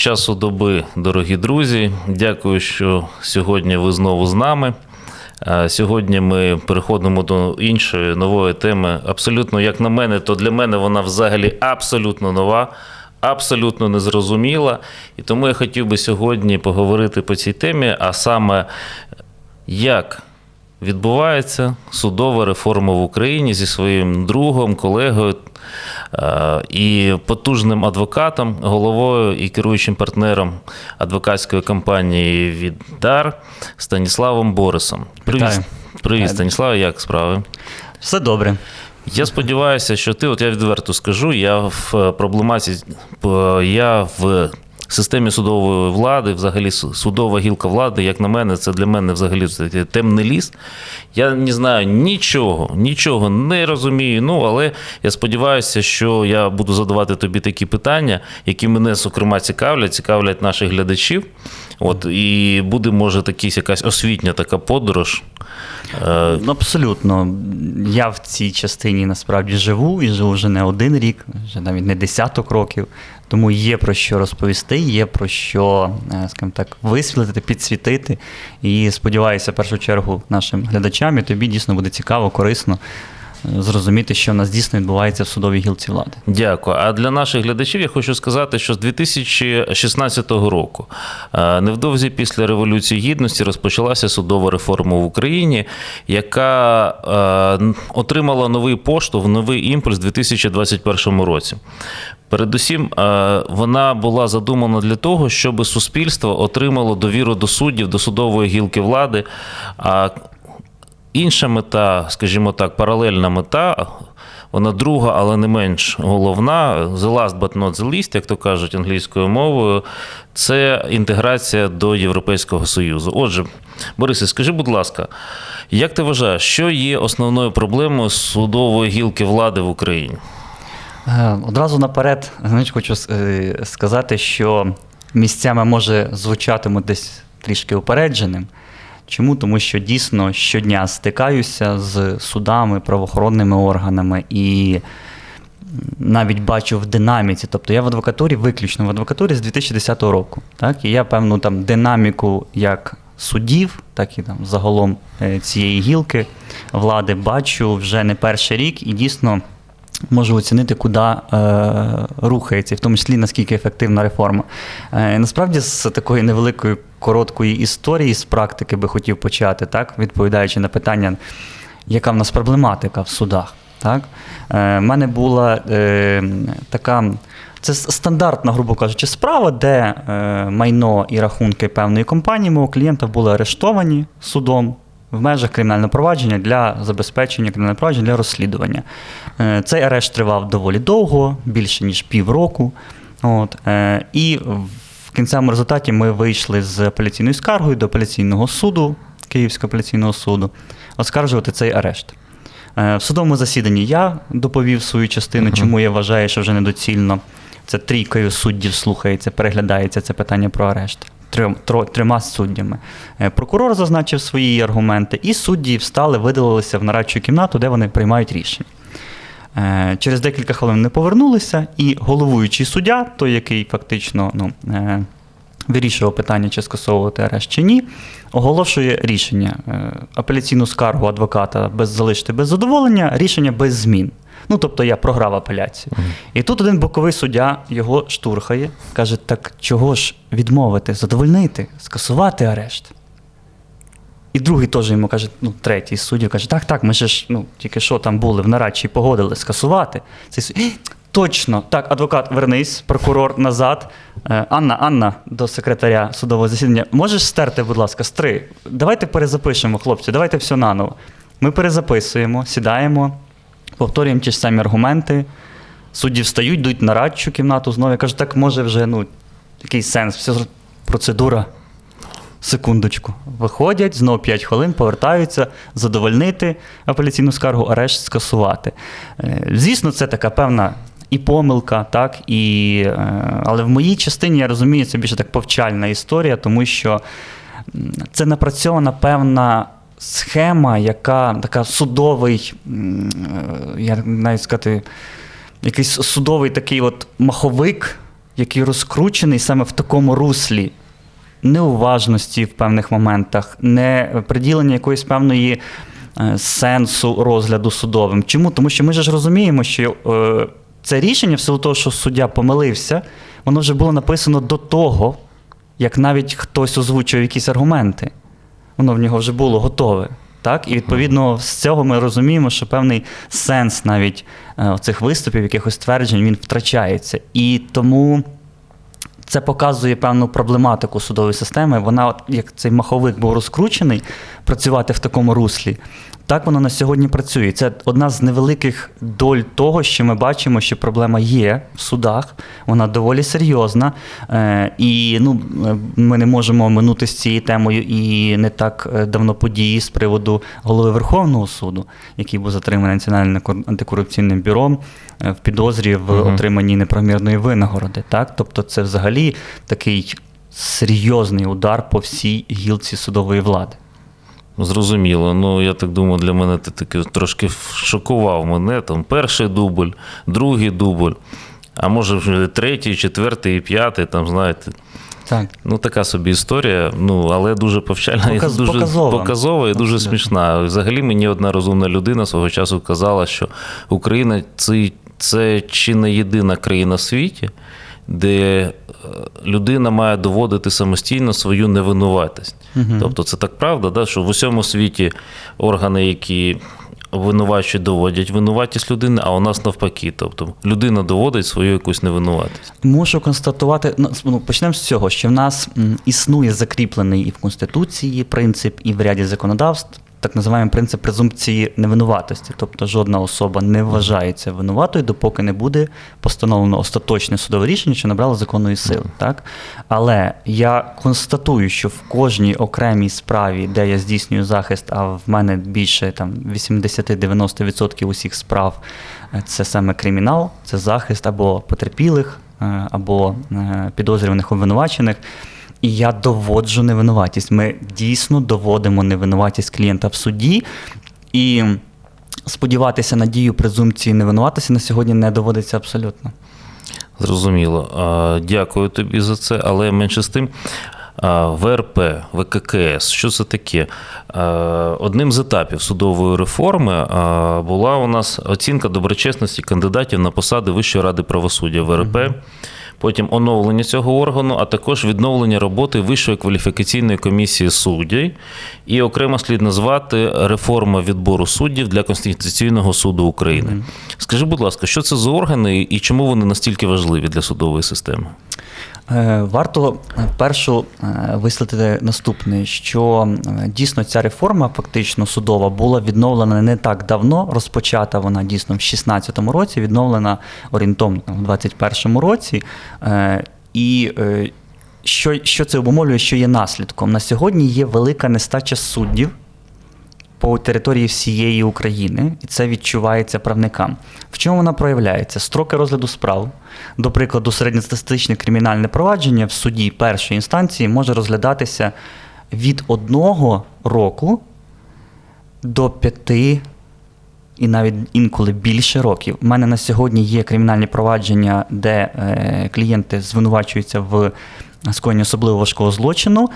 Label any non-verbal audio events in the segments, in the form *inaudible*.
Часу доби, дорогі друзі. Дякую, що сьогодні ви знову з нами. Е, Сьогодні ми переходимо до іншої нової теми. Абсолютно, як на мене, то для мене вона взагалі абсолютно нова, абсолютно незрозуміла. І тому я хотів би сьогодні поговорити по цій темі, а саме як відбувається судова реформа в Україні зі своїм другом, колегою е, і потужним адвокатом, головою і керуючим партнером адвокатської компанії «Віддар» Станіславом Борисом. Привіт, Привіт Станіслав, як справи? Все добре. Я сподіваюся, що ти, от я відверто скажу, я в е, проблематиці, я в системі судової влади, взагалі судова гілка влади, як на мене, це для мене взагалі темний ліс. Я не знаю нічого, нічого не розумію. Ну, але я сподіваюся, що я буду задавати тобі такі питання, які мене, зокрема, цікавлять, цікавлять наших глядачів. От, і буде, може, якась якась освітня така подорож. Е, Абсолютно. Я в цій частині насправді живу і живу вже не один рік, вже навіть не десяток років. Тому є про що розповісти, є про що, е, скажімо так, висвітлити, підсвітити. І сподіваюся, в першу чергу, нашим глядачам і тобі дійсно буде цікаво, корисно зрозуміти, що в нас дійсно відбувається в судовій гілці влади. Дякую. А для наших глядачів я хочу сказати, що з 2016 року, е, невдовзі після Революції Гідності, розпочалася судова реформа в Україні, яка е, отримала новий поштовх, новий імпульс у 2021 році. Передусім, е, вона була задумана для того, щоб суспільство отримало довіру до суддів, до судової гілки влади. Інша мета, скажімо так, паралельна мета, вона друга, але не менш головна, the last but not the least, як то кажуть англійською мовою, це інтеграція до Європейського Союзу. Отже, Борисе, скажи, будь ласка, як ти вважаєш, що є основною проблемою судової гілки влади в Україні? Е, Одразу наперед, знаєш, хочу е, сказати, що місцями може звучатиму десь трішки упередженим. Чому? Тому що дійсно щодня стикаюся з судами, правоохоронними органами і навіть бачу в динаміці. Тобто я в адвокатурі, виключно в адвокатурі з 2010 року. Так? І я певну там динаміку як судів, так і там загалом е, цієї гілки влади бачу вже не перший рік і дійсно можу оцінити, куди е, рухається, в тому числі наскільки ефективна реформа. Е, насправді, з такої невеликої короткої історії з практики би хотів почати, так, відповідаючи на питання, яка в нас проблематика в судах. Так? Е, в мене була е, така. Це стандартна, грубо кажучи, справа, де е, майно і рахунки певної компанії мого клієнта були арештовані судом в межах кримінального провадження для забезпечення кримінального провадження для розслідування. Е, Цей арешт тривав доволі довго, більше ніж півроку. От, е, і в кінцевому результаті ми вийшли з апеляційною скаргою до апеляційного суду, Київського апеляційного суду, оскаржувати цей арешт. Е, В судовому засіданні я доповів свою частину, чому я вважаю, що вже недоцільно. Це трійкою суддів слухається, переглядається це питання про арешт. Трьом, трьома суддями. Е, Прокурор зазначив свої аргументи, і судді встали, видалилися в нарадчу кімнату, де вони приймають рішення. Е, Через декілька хвилин вони повернулися, і головуючий суддя, той, який фактично ну, е, вирішував питання, чи скасовувати арешт чи ні, оголошує рішення. Е, Апеляційну скаргу адвоката без залишити без задоволення, рішення без змін. Ну, тобто я програв апеляцію. І тут один боковий суддя його штурхає, каже: так чого ж відмовити, задовольнити, скасувати арешт? І другий теж йому каже, ну, третій суддя каже, так, так, ми ж ну, тільки що там були в нарадчі погодили скасувати. Цей суддя, «Е, точно, так, адвокат, вернись, прокурор назад. Е, Анна, Анна, до секретаря судового засідання, можеш стерти, будь ласка, стри. Давайте перезапишемо, хлопці, давайте все наново. Ми перезаписуємо, сідаємо, повторюємо ті ж самі аргументи. Судді встають, йдуть на радчу кімнату знову. Я кажу, так може вже ну, який сенс, зро- процедура. Секундочку. Виходять, знову 5 хвилин, повертаються, задовольнити апеляційну скаргу, арешт скасувати. Е, Звісно, це така певна і помилка, так, і, е, але в моїй частині я розумію, це більше так повчальна історія, тому що це напрацьована певна схема, яка така судовий, е, я навіть сказати, якийсь судовий такий от маховик, який розкручений саме в такому руслі неуважності в певних моментах, не приділення якоїсь певної е, сенсу розгляду судовим. Чому? Тому що ми ж розуміємо, що е, це рішення, в силу того, що суддя помилився, воно вже було написано до того, як навіть хтось озвучив якісь аргументи. Воно в нього вже було готове. Так? І відповідно з цього ми розуміємо, що певний сенс навіть е, цих виступів, якихось тверджень, він втрачається. І тому це показує певну проблематику судової системи. Вона, як цей маховик був розкручений, працювати в такому руслі. Так воно на сьогодні працює. Це одна з невеликих доль того, що ми бачимо, що проблема є в судах. Вона доволі серйозна. Е, і ну, е, ми не можемо минути з цією темою і не так е, давно події з приводу голови Верховного суду, який був затриманий Національним антикорупційним бюро в підозрі в Мгм. отриманні неправомірної винагороди. Так? Тобто, це взагалі такий серйозний удар по всій гілці судової влади. Зрозуміло. Ну, я так думаю, для мене ти таки трошки шокував мене. Там перший дубль, другий дубль, а може вже третій, четвертий і п'ятий, там, знаєте. Так. Ну, така собі історія, ну, але дуже повчальна, Показ- і дуже показова. показова і дуже смішна. Взагалі мені одна розумна людина свого часу казала, що Україна це, це чи не єдина країна в світі, де е, людина має доводити самостійно свою невинуватість. Мгм. Тобто це так правда, да, що в усьому світі органи, які винувачують, доводять винуватість людини, а у нас навпаки. Тобто людина доводить свою якусь невинуватість. Мушу констатувати, ну, ну, почнемо з цього, що в нас існує закріплений і в Конституції принцип, і в ряді законодавств, так називаємо принцип презумпції невинуватості. Тобто жодна особа не вважається винуватою, допоки не буде постановлено остаточне судове рішення, що набрало законної сили. Так? Але я констатую, що в кожній окремій справі, де я здійснюю захист, а в мене більше там 80-90% усіх справ е, це саме кримінал, це захист або потерпілих, е, або е, підозрюваних обвинувачених. І я доводжу невинуватість. Ми дійсно доводимо невинуватість клієнта в суді. І сподіватися на дію презумпції невинуватості на сьогодні не доводиться абсолютно. Зрозуміло. Дякую тобі за це, але менше з тим. ВРП, ВККС, що це таке? Одним з етапів судової реформи була у нас оцінка доброчесності кандидатів на посади Вищої ради правосуддя ВРП, потім оновлення цього органу, а також відновлення роботи Вищої кваліфікаційної комісії суддів. І окремо слід назвати реформа відбору суддів для Конституційного суду України. Скажи, будь ласка, що це за органи і чому вони настільки важливі для судової системи? Е, Варто е, першу е, висловити наступне, що дійсно ця реформа, фактично судова, була відновлена не так давно. Розпочата вона дійсно в 2016 році, відновлена орієнтовно в 2021 році. І що, що це обумовлює, що є наслідком? На сьогодні є велика нестача суддів по території всієї України, і це відчувається правникам. В чому вона проявляється? Строки розгляду справ, до прикладу, середньостатистичне кримінальне провадження в суді першої інстанції може розглядатися від одного року до п'яти і навіть інколи більше років. У мене на сьогодні є кримінальні провадження, де е, клієнти звинувачуються в скоєнні особливо важкого злочину,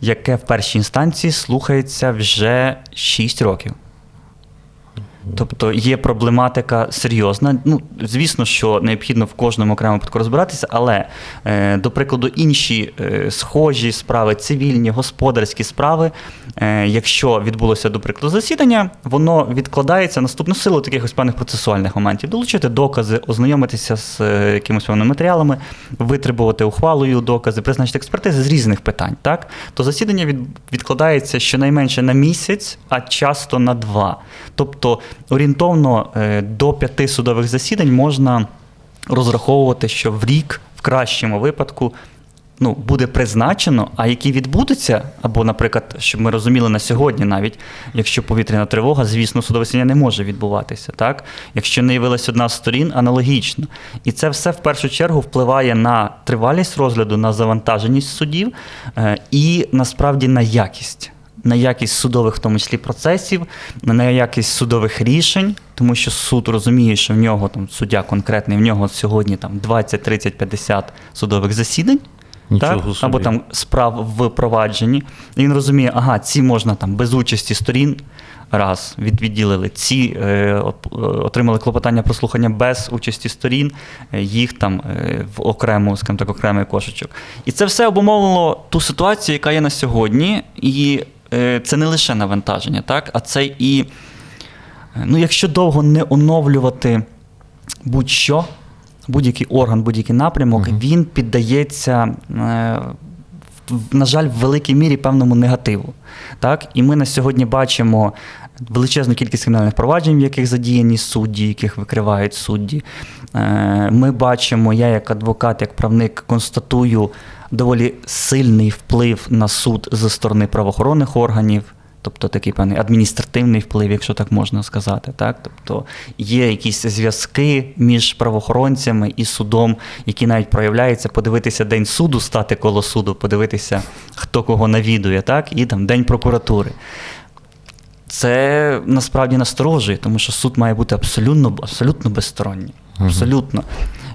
яке в першій інстанції слухається вже 6 років. Тобто є проблематика серйозна. Ну, звісно, що необхідно в кожному окремому випадку розбиратися, але, е, до прикладу, інші е, схожі справи, цивільні, господарські справи, е, якщо відбулося, до прикладу, засідання, воно відкладається наступну силу таких ось певних процесуальних моментів. Долучити докази, ознайомитися з е, якимись певними матеріалами, витребувати ухвалою докази, призначити експертизи з різних питань. Так? То засідання від, відкладається щонайменше на місяць, а часто на два. Тобто орієнтовно е, до п'яти судових засідань можна розраховувати, що в рік, в кращому випадку, ну, буде призначено, а які відбудуться, або, наприклад, щоб ми розуміли на сьогодні, навіть якщо повітряна тривога, звісно, судове не може відбуватися. Так? Якщо не явилась одна з сторін, аналогічно. І це все в першу чергу впливає на тривалість розгляду, на завантаженість судів е, і насправді на якість на якість судових, в тому числі процесів, на якість судових рішень, тому що суд розуміє, що в нього там суддя конкретний, в нього сьогодні там 20, 30, 50 судових засідань. Нічого так? собі. Або там справ в провадженні. І він розуміє, ага, ці можна там без участі сторін. Раз від, відділили ці е, е, отримали клопотання про слухання без участі сторін, е, їх там е, в окрему, скажімо так, окремий кошечок. І це все обумовило ту ситуацію, яка є на сьогодні. І це не лише навантаження, так, а це і, е, ну, якщо довго не оновлювати будь-що, будь-який орган, будь-який напрямок, він піддається, е, на жаль, в великій мірі певному негативу. Так? І ми на сьогодні бачимо величезну кількість кримінальних проваджень, в яких задіяні судді, яких викривають судді. Е, Ми бачимо, я як адвокат, як правник констатую доволі сильний вплив на суд зі сторони правоохоронних органів. Тобто такий певний адміністративний вплив, якщо так можна сказати. Так? Тобто є якісь зв'язки між правоохоронцями і судом, які навіть проявляються, подивитися день суду, стати коло суду, подивитися, хто кого навідує, так? і там день прокуратури. Це насправді насторожує, тому що суд має бути абсолютно, абсолютно безсторонній. Абсолютно.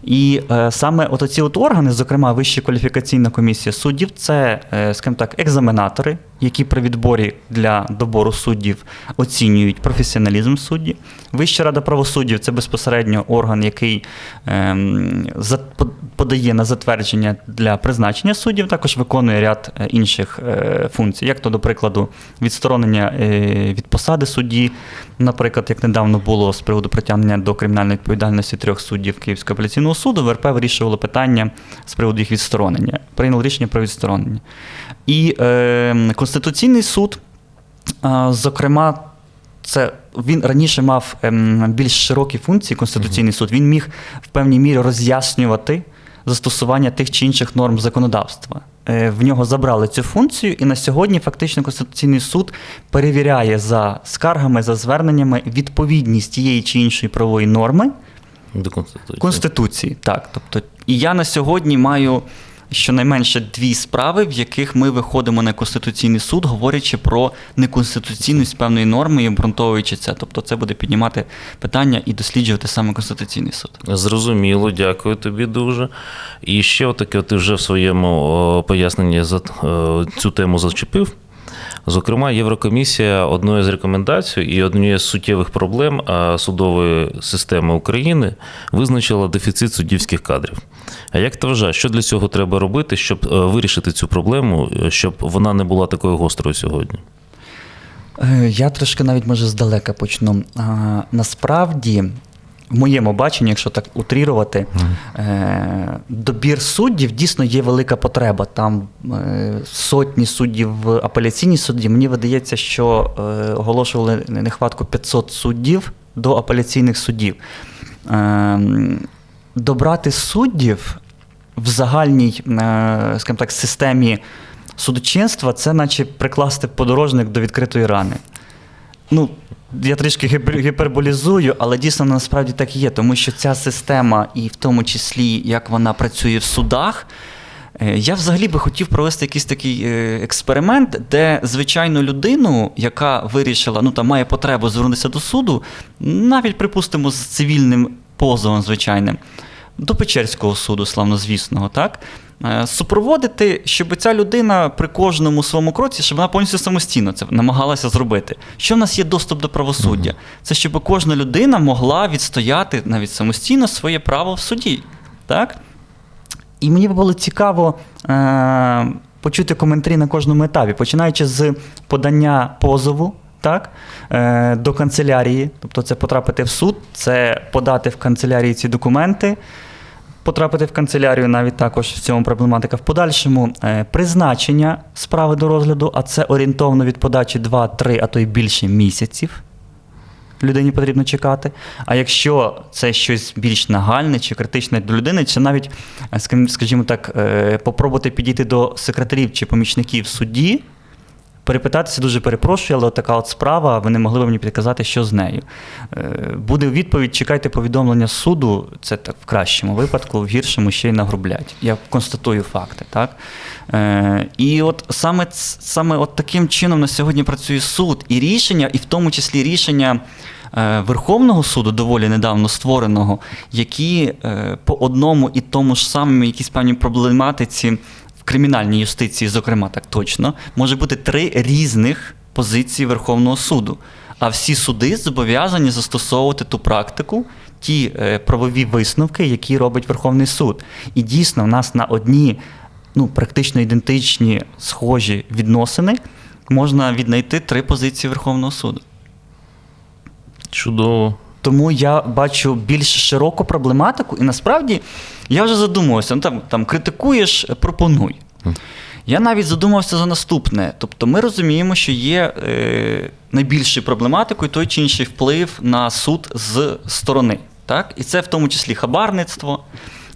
І е, саме от оці от органи, зокрема Вища кваліфікаційна комісія суддів, це, е, скажімо так, екзаменатори, які при відборі для добору суддів оцінюють професіоналізм судді. Вища рада правосуддів це безпосередньо орган, який ем, подає на затвердження для призначення суддів, також виконує ряд е, інших е, функцій, як то, до прикладу, відсторонення е, від посади судді, наприклад, як недавно було з приводу притягнення до кримінальної відповідальності трьох суддів Київського апеляційного суду, ВРП вирішувало питання з приводу їх відсторонення, прийняло рішення про відсторонення. І е, Конституційний суд, е, зокрема, це він раніше мав ем, більш широкі функції, Конституційний суд. Він міг в певній мірі роз'яснювати застосування тих чи інших норм законодавства. Е, В нього забрали цю функцію, і на сьогодні фактично Конституційний суд перевіряє за скаргами, за зверненнями відповідність тієї чи іншої правової норми До Конституції. Конституції. Так, тобто, і я на сьогодні маю щонайменше дві справи, в яких ми виходимо на Конституційний суд, говорячи про неконституційність певної норми і обґрунтовуючи це. Тобто, це буде піднімати питання і досліджувати саме Конституційний суд. Зрозуміло, дякую тобі дуже. І ще отаке, ти вже в своєму поясненні за е, цю тему зачепив. Зокрема, Єврокомісія одною з рекомендацій і однією з суттєвих проблем судової системи України визначила дефіцит суддівських кадрів. А як ти вважаєш, що для цього треба робити, щоб е, вирішити цю проблему, е, щоб вона не була такою гострою сьогодні? Е, Я трошки навіть може здалека почну. Насправді, в моєму баченні, якщо так утрірувати, е, добір суддів дійсно є велика потреба. Там е, сотні суддів в апеляційній суді. Мені видається, що е, оголошували нехватку 500 суддів до апеляційних суддів. Е, Добрати суддів в загальній, е, скажімо так, системі судочинства це наче прикласти подорожник до відкритої рани. Ну, я трішки гіпер- гіперболізую, але дійсно насправді так і є, тому що ця система, і в тому числі як вона працює в судах. е, Я взагалі би хотів провести якийсь такий е, експеримент, де звичайну людину, яка вирішила, ну там має потребу звернутися до суду, навіть припустимо з цивільним позовом звичайним, до Печерського суду, славнозвісного, так? Е, Супроводити, щоб ця людина при кожному своєму кроці, щоб вона повністю самостійно це намагалася зробити. Що в нас є доступ до правосуддя? Це щоб кожна людина могла відстояти навіть самостійно своє право в суді. Так? І мені було цікаво е- почути коментарі на кожному етапі, починаючи з подання позову. Так, е, до канцелярії, тобто це потрапити в суд, це подати в канцелярії ці документи, потрапити в канцелярію навіть також в цьому проблематика. В подальшому е, призначення справи до розгляду, а це орієнтовно від подачі 2-3, а то й більше місяців. Людині потрібно чекати. А якщо це щось більш нагальне чи критичне до людини, чи навіть, е, скажімо- так, е, попробувати підійти до секретарів чи помічників судді, перепитатися дуже перепрошую, але от така от справа, ви не могли б мені підказати, що з нею. Е, Буде відповідь, чекайте повідомлення суду, це так в кращому випадку, в гіршому ще й нагрублять. Я констатую факти. Так? Е, І от саме, саме от таким чином на сьогодні працює суд. І рішення, і в тому числі рішення. е, Верховного суду, доволі недавно створеного, які по одному і тому ж самому якійсь певній проблематиці кримінальній юстиції, зокрема, так точно, може бути три різних позиції Верховного суду. А всі суди зобов'язані застосовувати ту практику, ті е, правові висновки, які робить Верховний суд. І дійсно, в нас на одні ну, практично ідентичні схожі відносини можна віднайти три позиції Верховного суду. Чудово. Тому я бачу більш широку проблематику, і насправді я вже задумувався, ну там, там критикуєш, пропонуй. Я навіть задумався за наступне. Тобто ми розуміємо, що є е, найбільшою проблематикою той чи інший вплив на суд з сторони. Так? І це в тому числі хабарництво,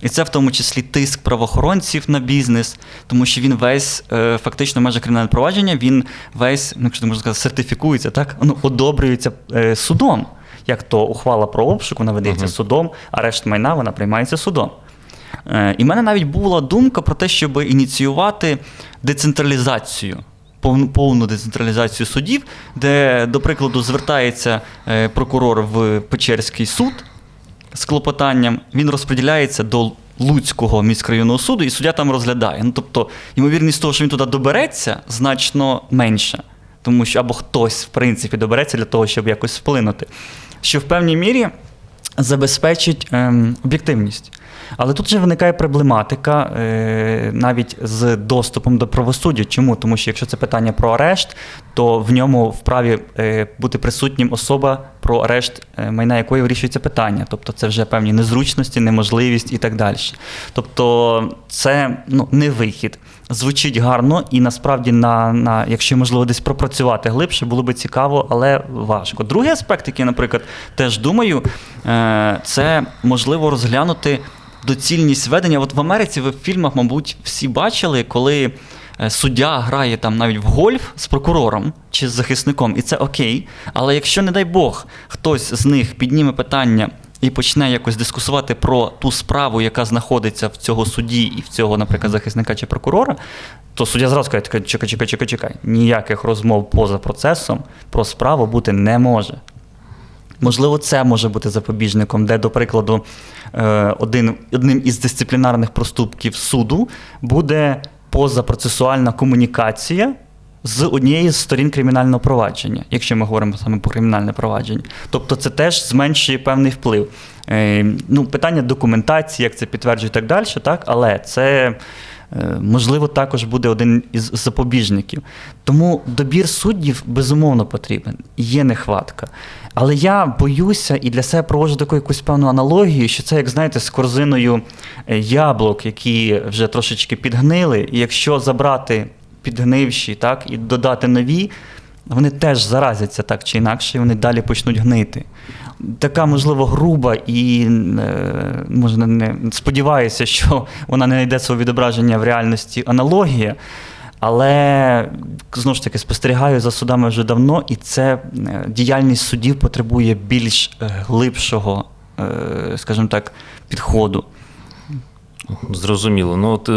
і це в тому числі тиск правоохоронців на бізнес, тому що він весь е, фактично межа кримінального провадження, він весь, ну, якщо можна сказати, сертифікується, так? Ну, одобрюється е, судом. Як то ухвала про обшук, вона видається Мгм. судом, арешт майна вона приймається судом. Е, І в мене навіть була думка про те, щоб ініціювати децентралізацію, повну, повну децентралізацію судів, де, до прикладу, звертається е, прокурор в Печерський суд з клопотанням, він розподіляється до Луцького міськрайонного суду, і суддя там розглядає. Ну, тобто, ймовірність того, що він туди добереться, значно менша. Тому що або хтось, в принципі, добереться для того, щоб якось вплинути. Що в певній мірі забезпечить ем, об'єктивність. Але тут же виникає проблематика е, навіть з доступом до правосуддя. Чому? Тому що якщо це питання про арешт, то в ньому вправі е, бути присутнім особа, про арешт е, майна якої вирішується питання. Тобто це вже певні незручності, неможливість і так далі. Тобто це ну, не вихід. Звучить гарно, і насправді, на, на, якщо можливо десь пропрацювати глибше, було би цікаво, але важко. Другий аспект, який, наприклад, теж думаю, е, це можливо розглянути доцільність ведення. От в Америці ви в фільмах, мабуть, всі бачили, коли е, суддя грає там навіть в гольф з прокурором чи з захисником, і це окей. Але якщо, не дай Бог, хтось з них підніме питання. І почне якось дискусувати про ту справу, яка знаходиться в цього судді і в цього, наприклад, захисника чи прокурора, то суддя зразу каже, «Чекай, чекай, чекай, чекай, чекай. Ніяких розмов поза процесом про справу бути не може. Можливо, це може бути запобіжником, де, до прикладу, е, один, одним із дисциплінарних проступків суду буде позапроцесуальна комунікація з однієї з сторін кримінального провадження, якщо ми говоримо саме про кримінальне провадження. Тобто це теж зменшує певний вплив. Е, Ну, питання документації, як це підтверджує і так далі, так? але це. е, Можливо, також буде один із запобіжників. Тому добір суддів безумовно потрібен, є нехватка. Але я боюся і для себе проводжу таку якусь певну аналогію, що це, як знаєте, з корзиною е, яблук, які вже трошечки підгнили, і якщо забрати підгнивші, так, і додати нові, вони теж заразяться так чи інакше, і вони далі почнуть гнити. Така, можливо, груба і е, можна не сподіваюся, що вона не знайде свого відображення в реальності аналогія. Але знову ж таки спостерігаю за судами вже давно, і це е, діяльність судів потребує більш е, глибшого, скажімо так, підходу. Зрозуміло. Ну, от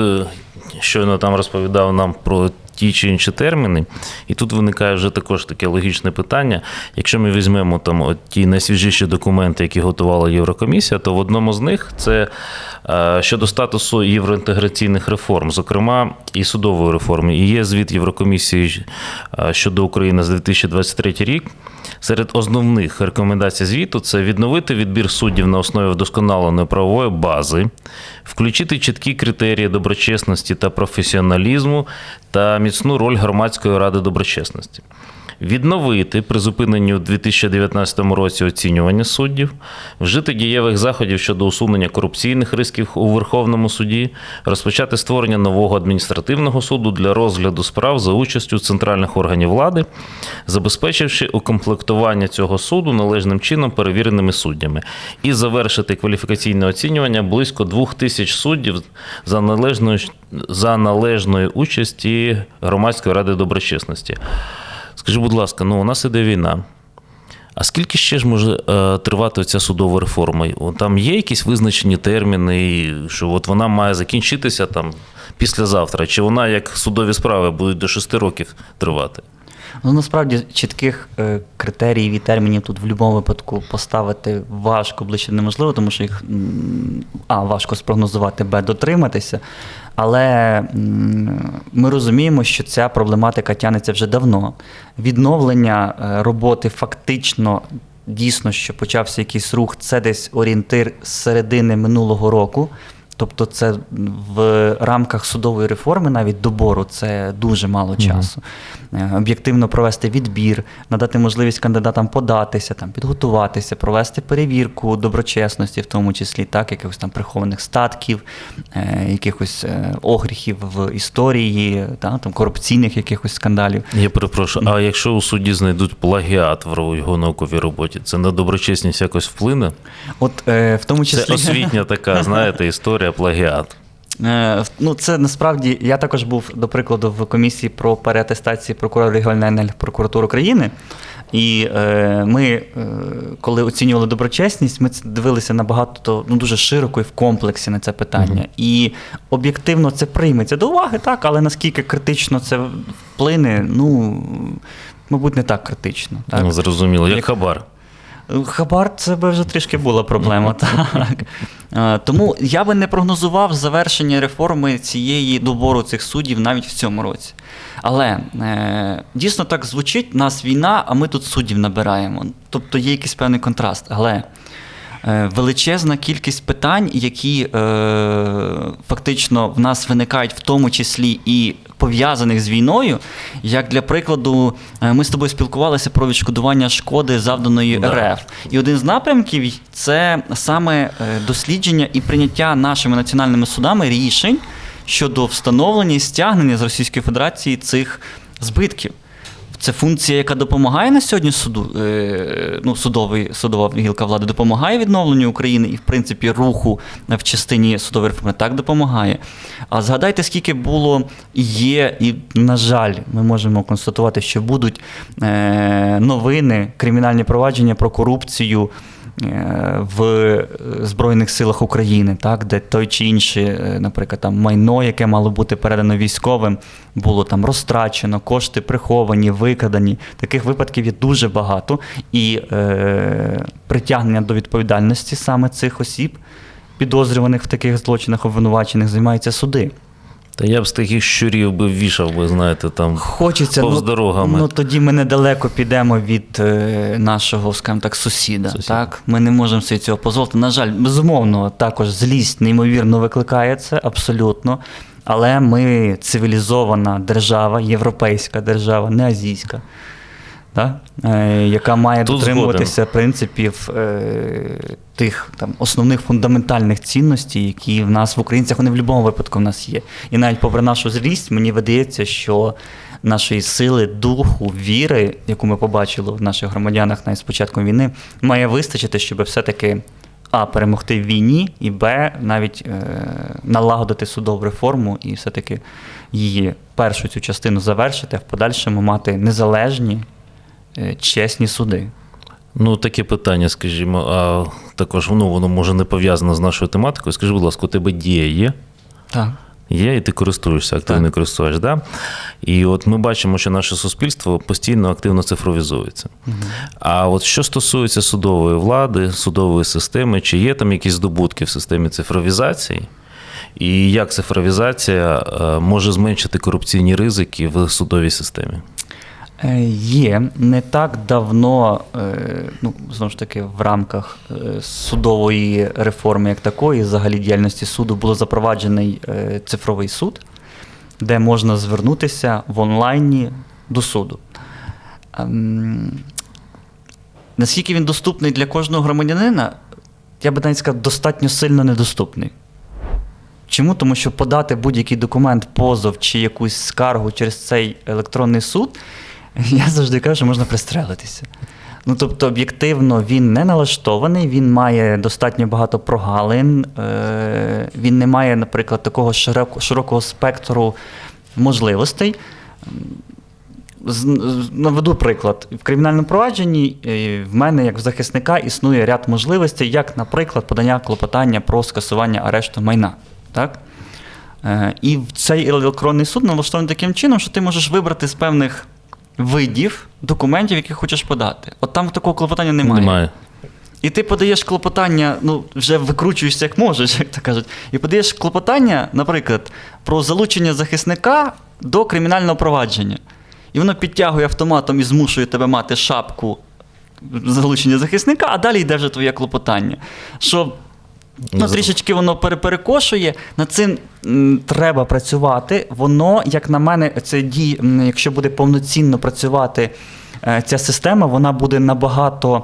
щойно там розповідав нам про ті чи інші терміни, і тут виникає вже також таке логічне питання. Якщо ми візьмемо там от ті найсвіжіші документи, які готувала Єврокомісія, то в одному з них це е, щодо статусу євроінтеграційних реформ, зокрема і судової реформи. І є звіт Єврокомісії е, щодо України за 2023 рік. Серед основних рекомендацій звіту це відновити відбір суддів на основі вдосконаленої правової бази, включити чіткі критерії доброчесності та професіоналізму та міцну роль громадської ради доброчесності. Відновити призупинені у 2019 році оцінювання суддів, вжити дієвих заходів щодо усунення корупційних ризиків у Верховному суді, розпочати створення нового адміністративного суду для розгляду справ за участю центральних органів влади, забезпечивши укомплектування цього суду належним чином перевіреними суддями, і завершити кваліфікаційне оцінювання близько двох тисяч суддів за належною за належної участі громадської ради доброчесності. Скажи, будь ласка, ну у нас іде війна. А скільки ще ж може е, тривати ця судова реформа? Там є якісь визначені терміни, що от вона має закінчитися там післязавтра? Чи вона, як судові справи, будуть до 6 років тривати? Ну, насправді чітких е, критеріїв і термінів тут в будь-якому випадку поставити важко, ближче неможливо, тому що їх а, важко спрогнозувати, б, дотриматися. Але ми розуміємо, що ця проблематика тягнеться вже давно. Відновлення е, роботи фактично. Дійсно, що почався якийсь рух, це десь орієнтир з середини минулого року. Тобто, це в рамках судової реформи, навіть добору, це дуже мало часу. Е, Об'єктивно провести відбір, надати можливість кандидатам податися, там, підготуватися, провести перевірку доброчесності, в тому числі, так, якихось там прихованих статків, е, якихось е, огріхів в історії, та, там, корупційних якихось скандалів. Я перепрошую, а якщо у суді знайдуть плагіат в його науковій роботі, це на доброчесність якось вплине? От е, в тому числі Це освітня така, знаєте, історія *laughs* плагіат. Е, Ну, це насправді я також був, до прикладу, в комісії про переатестації прокурорів Регіональної прокуратури України. І е, ми, е, коли оцінювали доброчесність, ми дивилися набагато ну, дуже широко і в комплексі на це питання. І об'єктивно це прийметься до уваги, так, але наскільки критично це вплине, ну, мабуть, не так критично. Так? Ну, зрозуміло, як Як- хабар. Хабар це би вже трішки була проблема. *laughs* так. Е, Тому я би не прогнозував завершення реформи цієї добору цих суддів навіть в цьому році. Але е, дійсно так звучить: у нас війна, а ми тут суддів набираємо. Тобто є якийсь певний контраст. Але е, величезна кількість питань, які фактично в нас виникають, в тому числі і пов'язаних з війною. Як для прикладу, е, ми з тобою спілкувалися про відшкодування шкоди, завданої Да. РФ. І один з напрямків це саме е, дослідження і прийняття нашими національними судами рішень щодо встановлення і стягнення з Російської Федерації цих збитків. Це функція, яка допомагає на сьогодні суду, е, ну, судовий, судова гілка влади допомагає відновленню України і, в принципі, руху в частині судової реформи так допомагає. А згадайте, скільки було і є, і, на жаль, ми можемо констатувати, що будуть е, новини, кримінальні провадження про корупцію. Е, В Збройних силах України, так, де той чи інший, е, наприклад, там майно, яке мало бути передано військовим, було там розтрачено, кошти приховані, викрадані. Таких випадків є дуже багато. І е, притягнення до відповідальності саме цих осіб, підозрюваних в таких злочинах, обвинувачених, займаються суди. Та я б з таких щурів би вішав би, знаєте, там. Хочеться Повз ну, дорогами. Ну тоді ми недалеко підемо від е, нашого, скажімо так, сусіда. Сусіда. Так, ми не можемо собі цього дозволити. На жаль, безумовно, також злість неймовірно викликає це абсолютно. Але ми цивілізована держава, європейська держава, не азійська. Так? Е, яка має Тут дотримуватися принципів е, тих там, основних фундаментальних цінностей, які в нас в українцях вони в будь-якому випадку в нас є. І навіть попри нашу злість, мені видається, що нашої сили, духу, віри, яку ми побачили в наших громадянах навіть з початком війни, має вистачити, щоб все-таки а. Перемогти в війні, і Б. навіть е, налагодити судову реформу і все-таки її першу цю частину завершити, а в подальшому мати незалежні, чесні суди. Ну, таке питання, скажімо, а також ну, воно може не пов'язано з нашою тематикою. Скажи, будь ласка, у тебе дія є? Так. Є, і ти користуєшся, активно Так. користуєш, да? І от ми бачимо, що наше суспільство постійно активно цифровізується. А от що стосується судової влади, судової системи, чи є там якісь здобутки в системі цифровізації? І як цифровізація е, може зменшити корупційні ризики в судовій системі? Е, Є не так давно, е, ну знову ж таки, в рамках е, судової реформи, як такої, взагалі діяльності суду, було запроваджений цифровий суд, де можна звернутися в онлайні до суду. ем, наскільки він доступний для кожного громадянина, я би навіть сказав, достатньо сильно недоступний. Чому? Тому що подати будь-який документ, позов чи якусь скаргу через цей електронний суд, *laughs* я завжди кажу, що можна пристрелитися. Ну, тобто, об'єктивно, він не налаштований, він має достатньо багато прогалин, е- він не має, наприклад, такого широкого спектру можливостей. Наведу приклад. В кримінальному провадженні е, в мене, як в захисника, існує ряд можливостей, як, наприклад, подання клопотання про скасування арешту майна. Так? Е, І цей електронний суд налаштований таким чином, що ти можеш вибрати з певних видів документів, які хочеш подати. От там такого клопотання немає. Немає. І ти подаєш клопотання, ну вже викручуєшся як можеш, *laughs* як то кажуть. І подаєш клопотання, наприклад, про залучення захисника до кримінального провадження. І воно підтягує автоматом і змушує тебе мати шапку залучення захисника, а далі йде вже твоє клопотання. Що ну, трішечки воно пере- перекошує. Над цим треба працювати. Воно, як на мене, це дій, якщо буде повноцінно працювати е, ця система, вона буде набагато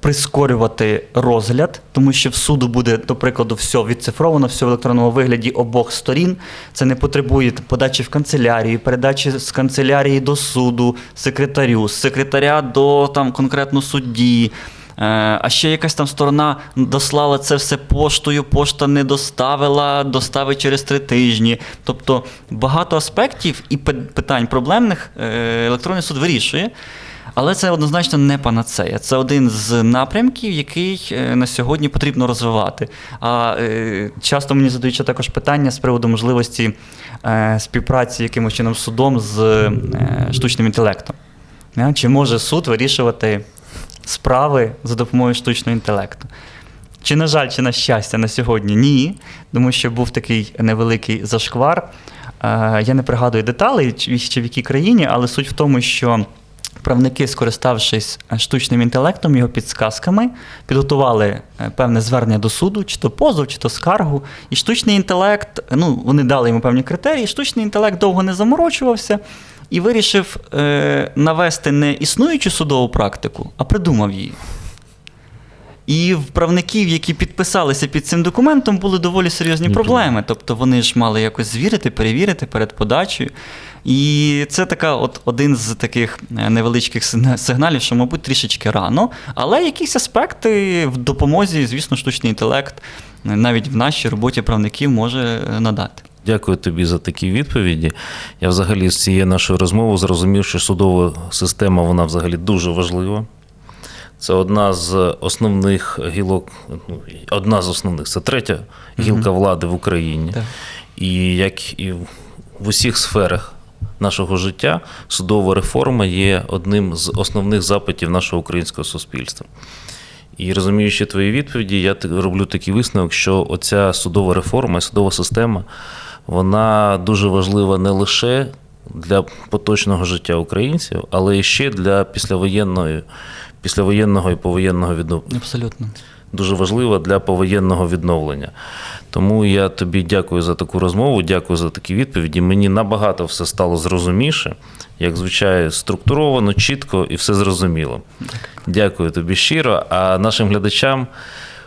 прискорювати розгляд, тому що в суду буде, до прикладу, все відцифровано, все в електронному вигляді обох сторін. Це не потребує подачі в канцелярію, передачі з канцелярії до суду, секретарю, з секретаря до там конкретно судді. Е, А ще якась там сторона дослала це все поштою, пошта не доставила, доставить через три тижні. Тобто багато аспектів і питань проблемних е, електронний суд вирішує. Але це однозначно не панацея. Це один з напрямків, який е, на сьогодні потрібно розвивати. А часто мені задають ще також питання з приводу можливості співпраці якимось чином судом з штучним інтелектом. Чи може суд вирішувати справи за допомогою штучного інтелекту? Чи на жаль, чи на щастя, на сьогодні ні, тому що був такий невеликий зашквар. Е, Я не пригадую деталей, чи в якій країні, але суть в тому, що правники, скориставшись е, штучним інтелектом, його підсказками, підготували е, певне звернення до суду, чи то позов, чи то скаргу. І штучний інтелект, ну, вони дали йому певні критерії, штучний інтелект довго не заморочувався і вирішив е, навести не існуючу судову практику, а придумав її. І в правників, які підписалися під цим документом, були доволі серйозні Ні, проблеми. Тобто вони ж мали якось звірити, перевірити перед подачею. І це така, от один з таких е, невеличких сигналів, що, мабуть, трішечки рано, але якісь аспекти в допомозі, звісно, штучний інтелект е, навіть в нашій роботі правників може е, надати. Дякую тобі за такі відповіді. Я взагалі з цієї нашої розмови зрозумів, що судова система вона взагалі дуже важлива. Це одна з основних гілок, ну, одна з основних, це третя гілка влади в Україні. Так. І як і в- в усіх сферах нашого життя, судова реформа є одним з основних запитів нашого українського суспільства. І розуміючи твої відповіді, я роблю такий висновок, що оця судова реформа і судова система вона дуже важлива не лише для поточного життя українців, але і ще для післявоєнної, післявоєнного і повоєнного відновлення Абсолютно. дуже важлива для повоєнного відновлення. Тому я тобі дякую за таку розмову, дякую за такі відповіді. Мені набагато все стало зрозуміше, як звичайно, структуровано, чітко і все зрозуміло. Дякую тобі щиро. А нашим глядачам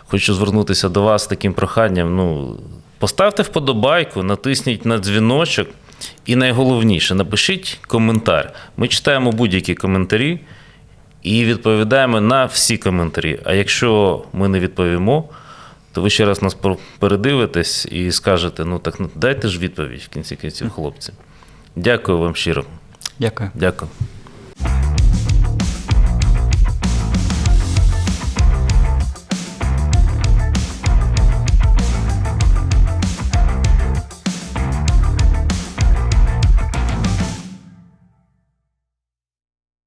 хочу звернутися до вас з таким проханням. Ну, поставте вподобайку, натисніть на дзвіночок. І найголовніше, напишіть коментар. Ми читаємо будь-які коментарі і відповідаємо на всі коментарі. А якщо ми не відповімо, то ви ще раз нас передивитесь і скажете: ну так ну, дайте ж відповідь в кінці кінців, хлопці. Дякую вам щиро. Дякую. Дякую.